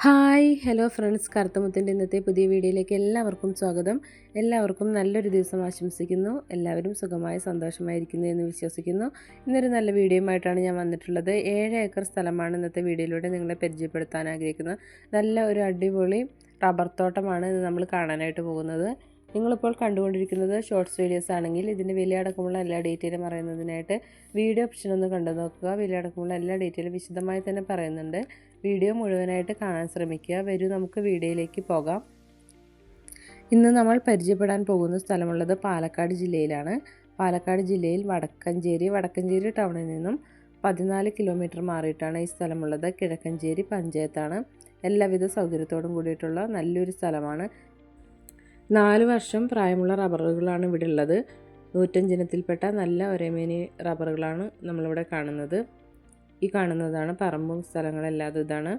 Hi hello friends. കറുത്തമുത്തിന്റെ ഇന്നത്തെ പുതിയ വീഡിയോയിലേക്ക് എല്ലാവർക്കും സ്വാഗതം. എല്ലാവർക്കും നല്ലൊരു ദിവസം ആശംസിക്കുന്നു. എല്ലാവരും സുഖമായി സന്തോഷമായിരിക്കുന്നു എന്ന് വിശ്വസിക്കുന്നു. ഇന്നൊരു നല്ല വീഡിയോയുമായിട്ടാണ് ഞാൻ വന്നിട്ടുള്ളത്. ഏഴ് ഏക്കർ സ്ഥലമാണ് ഇന്നത്തെ വീഡിയോയിലൂടെ നിങ്ങളെ പരിചയപ്പെടുത്താൻ ആഗ്രഹിക്കുന്നത്. നല്ല ഒരു അടിപൊളി റബ്ബർ തോട്ടമാണ് ഇത് നമ്മൾ കാണാനായിട്ട് പോകുന്നത്. നിങ്ങളിപ്പോൾ കണ്ടുകൊണ്ടിരിക്കുന്നത് ഷോർട്സ് വീഡിയോസ് ആണെങ്കിൽ ഇതിന്റെ വിലയടക്കമുള്ള എല്ലാ ഡീറ്റെയിലും അറിയുന്നതിനായിട്ട് വീഡിയോ ഓപ്ഷൻ ഒന്ന് കണ്ടു നോക്കുക. വിലയടക്കമുള്ള എല്ലാ ഡീറ്റെയിലും വിശദമായി തന്നെ പറയുന്നുണ്ട്. വീഡിയോ മുഴുവനായിട്ട് കാണാൻ ശ്രമിക്കുക. വരൂ നമുക്ക് വീഡിയോയിലേക്ക് പോകാം. ഇന്ന് നമ്മൾ പരിചയപ്പെടാൻ പോകുന്ന സ്ഥലമുള്ളത് പാലക്കാട് ജില്ലയിലാണ്. പാലക്കാട് ജില്ലയിൽ വടക്കഞ്ചേരി വടക്കഞ്ചേരി ടൗണിൽ നിന്നും പതിനാല് കിലോമീറ്റർ മാറിയിട്ടാണ് ഈ സ്ഥലമുള്ളത്. കിഴക്കഞ്ചേരി പഞ്ചായത്താണ്. എല്ലാവിധ സൗകര്യത്തോടും കൂടിയിട്ടുള്ള നല്ലൊരു സ്ഥലമാണ്. നാല് വർഷം പ്രായമുള്ള റബ്ബറുകളാണ് ഇവിടെ ഉള്ളത്. നൂറ്റഞ്ചിനത്തിൽപ്പെട്ട നല്ല ഒരേമേനി റബ്ബറുകളാണ് നമ്മളിവിടെ കാണുന്നത്. ഈ കാണുന്നതാണ് പറമ്പും സ്ഥലങ്ങളെല്ലാം. ഇതാണ്.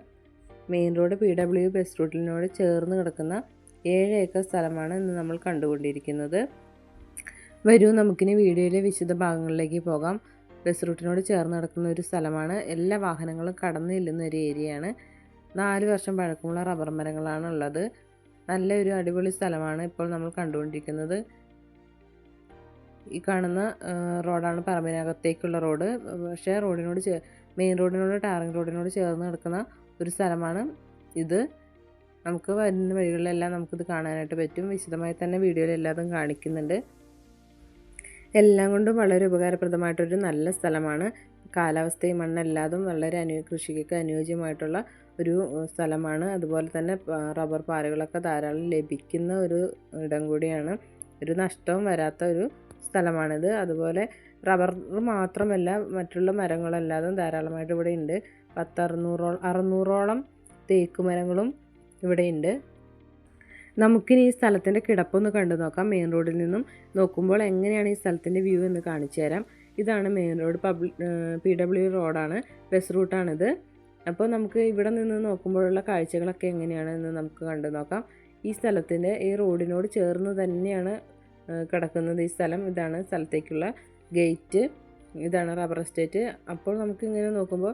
Main road P W bus റൂട്ടിനോട് ചേർന്ന് കിടക്കുന്ന ഏഴ് ഏക്കർ സ്ഥലമാണ് ഇന്ന് നമ്മൾ കണ്ടുകൊണ്ടിരിക്കുന്നത്. വരൂ നമുക്കിനി വീഡിയോയിലെ വിശദ ഭാഗങ്ങളിലേക്ക് പോകാം. ബസ് റൂട്ടിനോട് ചേർന്ന് കിടക്കുന്ന ഒരു സ്ഥലമാണ്. എല്ലാ വാഹനങ്ങളും കടന്നു ചെല്ലുന്ന ഒരു ഏരിയയാണ്. നാല് വർഷം പഴക്കമുള്ള റബ്ബർ മരങ്ങളാണ് ഉള്ളത്. നല്ലൊരു അടിപൊളി സ്ഥലമാണ് ഇപ്പോൾ നമ്മൾ കണ്ടുകൊണ്ടിരിക്കുന്നത്. ഈ കാണുന്ന റോഡാണ് പറമ്പിനകത്തേക്കുള്ള റോഡ്. പക്ഷേ റോഡിനോട് ചേ മെയിൻ റോഡിനോട് ടാറിംഗ് റോഡിനോട് ചേർന്ന് കിടക്കുന്ന ഒരു സ്ഥലമാണ് ഇത്. നമുക്ക് വരുന്ന വഴികളിലെല്ലാം നമുക്കിത് കാണാനായിട്ട് പറ്റും. വിശദമായി തന്നെ വീഡിയോയിൽ എല്ലാതും കാണിക്കുന്നുണ്ട്. എല്ലാം കൊണ്ടും വളരെ ഉപകാരപ്രദമായിട്ടൊരു നല്ല സ്ഥലമാണ്. കാലാവസ്ഥയും മണ്ണെല്ലാതും വളരെ അനു കൃഷിക്കൊക്കെ അനുയോജ്യമായിട്ടുള്ള ഒരു സ്ഥലമാണ്. അതുപോലെ തന്നെ റബ്ബർ പാറകളൊക്കെ ധാരാളം ലഭിക്കുന്ന ഒരു ഇടം കൂടിയാണ്. ഒരു നഷ്ടവും വരാത്ത ഒരു സ്ഥലമാണിത്. അതുപോലെ റബ്ബർ മാത്രമല്ല മറ്റുള്ള മരങ്ങളല്ലാതും ധാരാളമായിട്ട് ഇവിടെ ഉണ്ട്. പത്ത് അറുന്നൂറോളം അറുന്നൂറോളം തേക്ക് മരങ്ങളും ഇവിടെയുണ്ട് നമുക്കിനി ഈ സ്ഥലത്തിന്റെ കിടപ്പൊന്ന് കണ്ടു നോക്കാം. മെയിൻ റോഡിൽ നിന്നും നോക്കുമ്പോൾ എങ്ങനെയാണ് ഈ സ്ഥലത്തിന്റെ വ്യൂ എന്ന് കാണിച്ചു തരാം. ഇതാണ് main road public P W റോഡാണ്. ബസ് റൂട്ടാണിത്. അപ്പോൾ നമുക്ക് ഇവിടെ നിന്ന് നോക്കുമ്പോഴുള്ള കാഴ്ചകളൊക്കെ എങ്ങനെയാണെന്ന് നമുക്ക് കണ്ടു നോക്കാം. ഈ സ്ഥലത്തിന്റെ ഈ റോഡിനോട് ചേർന്ന് തന്നെയാണ് കിടക്കുന്നത് ഈ സ്ഥലം. ഇതാണ് സ്ഥലത്തേക്കുള്ള ഗേറ്റ്. ഇതാണ് റബ്ബർ എസ്റ്റേറ്റ്. അപ്പോൾ നമുക്ക് ഇങ്ങനെ നോക്കുമ്പോൾ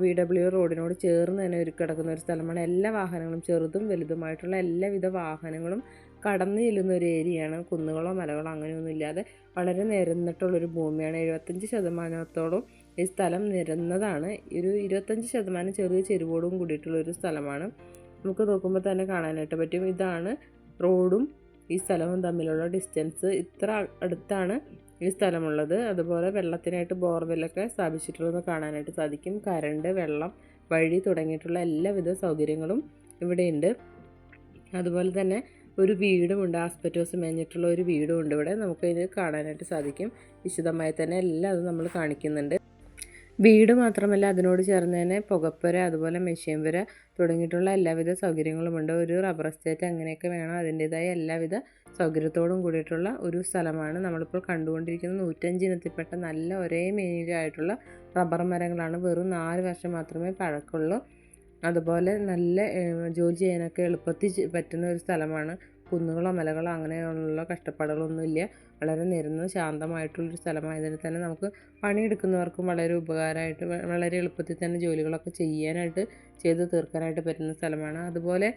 വി ഡബ്ല്യു റോഡിനോട് ചേർന്ന് തന്നെ ഒരു കിടക്കുന്ന ഒരു സ്ഥലമാണ്. എല്ലാ വാഹനങ്ങളും ചെറുതും വലുതുമായിട്ടുള്ള എല്ലാവിധ വാഹനങ്ങളും കടന്നു ചെല്ലുന്ന ഒരു ഏരിയയാണ്. കുന്നുകളോ മലകളോ അങ്ങനെയൊന്നും ഇല്ലാതെ വളരെ നിരന്നിട്ടുള്ളൊരു ഭൂമിയാണ്. എഴുപത്തഞ്ച് ശതമാനത്തോളം ഈ സ്ഥലം നിരന്നതാണ്. ഒരു ഇരുപത്തഞ്ച് ശതമാനം ചെറിയ ചെരുവോടും കൂടിയിട്ടുള്ള ഒരു സ്ഥലമാണ്. നമുക്ക് നോക്കുമ്പോൾ തന്നെ കാണാനായിട്ട് പറ്റും. ഇതാണ് റോഡും ഈ സ്ഥലവും തമ്മിലുള്ള ഡിസ്റ്റൻസ്. ഇത്ര അടുത്താണ് ഈ സ്ഥലമുള്ളത്. അതുപോലെ വെള്ളത്തിനായിട്ട് ബോർവെല്ലൊക്കെ സ്ഥാപിച്ചിട്ടുള്ളത് കാണാനായിട്ട് സാധിക്കും. കരണ്ട് വെള്ളം വഴി തുടങ്ങിയിട്ടുള്ള എല്ലാവിധ സൗകര്യങ്ങളും ഇവിടെയുണ്ട്. അതുപോലെ തന്നെ ഒരു വീടുമുണ്ട് ആസ്പെറ്റോസ് മേഞ്ഞിട്ടുള്ള ഒരു വീടുമുണ്ട് ഇവിടെ. നമുക്ക് ഇത് കാണാനായിട്ട് സാധിക്കും. വിശദമായി തന്നെ എല്ലാം അത് നമ്മൾ കാണിക്കുന്നുണ്ട്. വീട് മാത്രമല്ല അതിനോട് ചേർന്ന് തന്നെ പുകപ്പുര അതുപോലെ മെഷീൻ പുര തുടങ്ങിയിട്ടുള്ള എല്ലാവിധ സൗകര്യങ്ങളുമുണ്ട്. ഒരു റബ്ബർ എസ്റ്റേറ്റ് അങ്ങനെയൊക്കെ വേണം അതിന്റേതായ എല്ലാവിധ സൗകര്യത്തോടും കൂടിയിട്ടുള്ള ഒരു സ്ഥലമാണ് നമ്മളിപ്പോൾ കണ്ടുകൊണ്ടിരിക്കുന്ന നൂറ്റഞ്ചിനത്തിൽപ്പെട്ട നല്ല ഒരേ മേനിലായിട്ടുള്ള റബ്ബർ മരങ്ങളാണ്. വെറും നാല് വർഷം മാത്രമേ പഴക്കമുള്ളൂ. അതുപോലെ നല്ല ജോലി ചെയ്യാനൊക്കെ എളുപ്പത്തിൽ പറ്റുന്ന ഒരു സ്ഥലമാണ്. കുന്നുകളോ മലകളോ അങ്ങനെയുള്ള കഷ്ടപ്പാടുകളൊന്നുമില്ല. വളരെ നിരന്ന്. ശാന്തമായിട്ടുള്ളൊരു സ്ഥലമായതിനാൽ തന്നെ നമുക്ക് പണിയെടുക്കുന്നവർക്കും വളരെ ഉപകാരമായിട്ട് വളരെ എളുപ്പത്തിൽ തന്നെ ജോലികളൊക്കെ ചെയ്യാനായിട്ട് ചെയ്ത് തീർക്കാനായിട്ട് പറ്റുന്ന സ്ഥലമാണ്. അതുപോലെ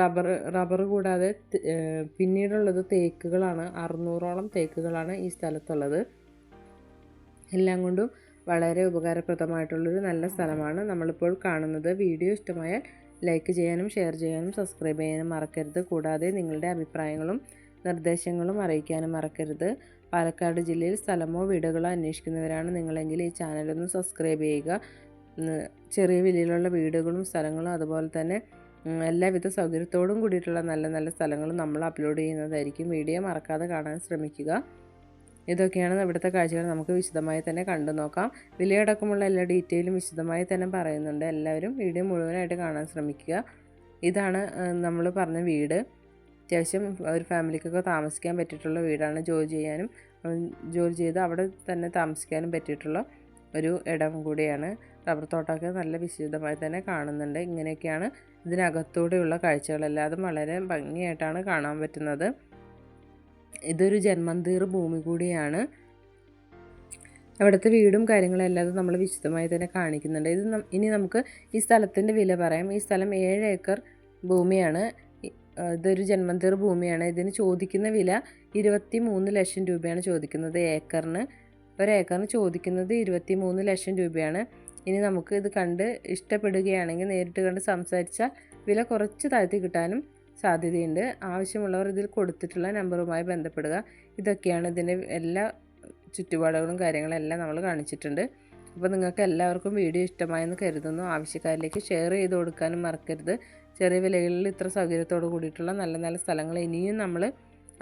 റബ്ബർ റബ്ബർ കൂടാതെ പിന്നീടുള്ളത് തേക്കുകളാണ്. അറുന്നൂറോളം തേക്കുകളാണ് ഈ സ്ഥലത്തുള്ളത്. എല്ലാം കൊണ്ടും വളരെ ഉപകാരപ്രദമായിട്ടുള്ളൊരു നല്ല സ്ഥലമാണ് നമ്മളിപ്പോൾ കാണുന്നത്. വീഡിയോ ഇഷ്ടമായാൽ ലൈക്ക് ചെയ്യാനും ഷെയർ ചെയ്യാനും സബ്സ്ക്രൈബ് ചെയ്യാനും മറക്കരുത്. കൂടാതെ നിങ്ങളുടെ അഭിപ്രായങ്ങളും നിർദ്ദേശങ്ങളും അറിയിക്കാനും മറക്കരുത്. പാലക്കാട് ജില്ലയിൽ സ്ഥലമോ വീടുകളോ അന്വേഷിക്കുന്നവരാണ് നിങ്ങളെങ്കിൽ ഈ ചാനലൊന്ന് സബ്സ്ക്രൈബ് ചെയ്യുക. ചെറിയ വിലയിലുള്ള വീടുകളും സ്ഥലങ്ങളും അതുപോലെ തന്നെ എല്ലാവിധ സൗകര്യത്തോടും കൂടിയിട്ടുള്ള നല്ല നല്ല സ്ഥലങ്ങളും നമ്മൾ അപ്ലോഡ് ചെയ്യുന്നതായിരിക്കും. വീഡിയോ മറക്കാതെ കാണാൻ ശ്രമിക്കുക. ഇതൊക്കെയാണ് ഇവിടുത്തെ കാഴ്ചകൾ. നമുക്ക് വിശദമായി തന്നെ കണ്ടു നോക്കാം. വിലയടക്കമുള്ള എല്ലാ ഡീറ്റെയിലും വിശദമായി തന്നെ പറയുന്നുണ്ട്. എല്ലാവരും വീഡിയോ മുഴുവനായിട്ട് കാണാൻ ശ്രമിക്കുക. ഇതാണ് നമ്മൾ പറഞ്ഞ വീട്. അത്യാവശ്യം ഒരു ഫാമിലിക്കൊക്കെ താമസിക്കാൻ പറ്റിയിട്ടുള്ള വീടാണ് ജോലി ചെയ്യാനും. ജോലി ചെയ്ത് അവിടെ തന്നെ താമസിക്കാനും പറ്റിയിട്ടുള്ള ഒരു ഇടം കൂടിയാണ്. റബ്ബർ തോട്ടമൊക്കെ നല്ല വിശദമായി തന്നെ കാണുന്നുണ്ട്. ഇങ്ങനെയൊക്കെയാണ് ഇതിനകത്തൂടെയുള്ള കാഴ്ചകളെല്ലാതും വളരെ ഭംഗിയായിട്ടാണ് കാണാൻ പറ്റുന്നത്. ഇതൊരു ജന്മന്തീർ ഭൂമി കൂടിയാണ്. അവിടുത്തെ വീടും കാര്യങ്ങളും എല്ലാം നമ്മൾ വിശദമായി തന്നെ കാണിക്കുന്നുണ്ട്. ഇത് ഇനി നമുക്ക് ഈ സ്ഥലത്തിന്റെ വില പറയാം. ഈ സ്ഥലം ഏഴ് ഏക്കർ ഭൂമിയാണ്. ഇതൊരു ജന്മന്തീർ ഭൂമിയാണ്. ഇതിന് ചോദിക്കുന്ന വില ഇരുപത്തി മൂന്ന് ലക്ഷം രൂപയാണ് ചോദിക്കുന്നത് ഏക്കറിന്. ഒരു ഏക്കറിന് ചോദിക്കുന്നത് ഇരുപത്തി മൂന്ന് ലക്ഷം രൂപയാണ്. ഇനി നമുക്ക് ഇത് കണ്ട് ഇഷ്ടപ്പെടുകയാണെങ്കിൽ നേരിട്ട് കണ്ട് സംസാരിച്ചാൽ വില കുറച്ച് താഴ്ത്തി കിട്ടാനും സാധ്യതയുണ്ട്. ആവശ്യമുള്ളവർ ഇതിൽ കൊടുത്തിട്ടുള്ള നമ്പറുമായി ബന്ധപ്പെടുക. ഇതൊക്കെയാണ് ഇതിന്റെ എല്ലാ ചുറ്റുപാടുകളും കാര്യങ്ങളും എല്ലാം നമ്മൾ കാണിച്ചിട്ടുണ്ട്. അപ്പോൾ നിങ്ങൾക്ക് എല്ലാവർക്കും വീഡിയോ ഇഷ്ടമായെന്ന് കരുതുന്നു. ആവശ്യക്കാരിലേക്ക് ഷെയർ ചെയ്ത് കൊടുക്കാനും മറക്കരുത്. ചെറിയ വിലകളിൽ ഇത്ര സൗകര്യത്തോട് കൂടിയിട്ടുള്ള നല്ല നല്ല സ്ഥലങ്ങൾ ഇനിയും നമ്മൾ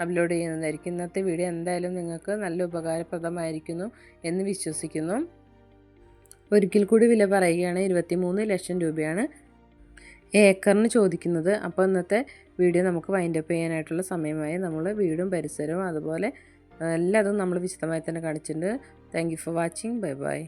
അപ്ലോഡ് ചെയ്യുന്നതായിരിക്കും. ഇന്നത്തെ വീഡിയോ എന്തായാലും നിങ്ങൾക്ക് നല്ല ഉപകാരപ്രദമായിരിക്കുന്നു എന്ന് വിശ്വസിക്കുന്നു. ഒരിക്കൽ കൂടി വില പറയുകയാണ് ഇരുപത്തിമൂന്ന് ലക്ഷം രൂപയാണ് ഏക്കറിന് ചോദിക്കുന്നത്. അപ്പോൾ ഇന്നത്തെ വീഡിയോ നമുക്ക് വൈൻഡപ്പ് ചെയ്യാനായിട്ടുള്ള സമയമായി നമ്മൾ വീടും പരിസരവും അതുപോലെ എല്ലാതും നമ്മൾ വിശദമായി തന്നെ കാണിച്ചിട്ടുണ്ട്. Thank for watching bye bye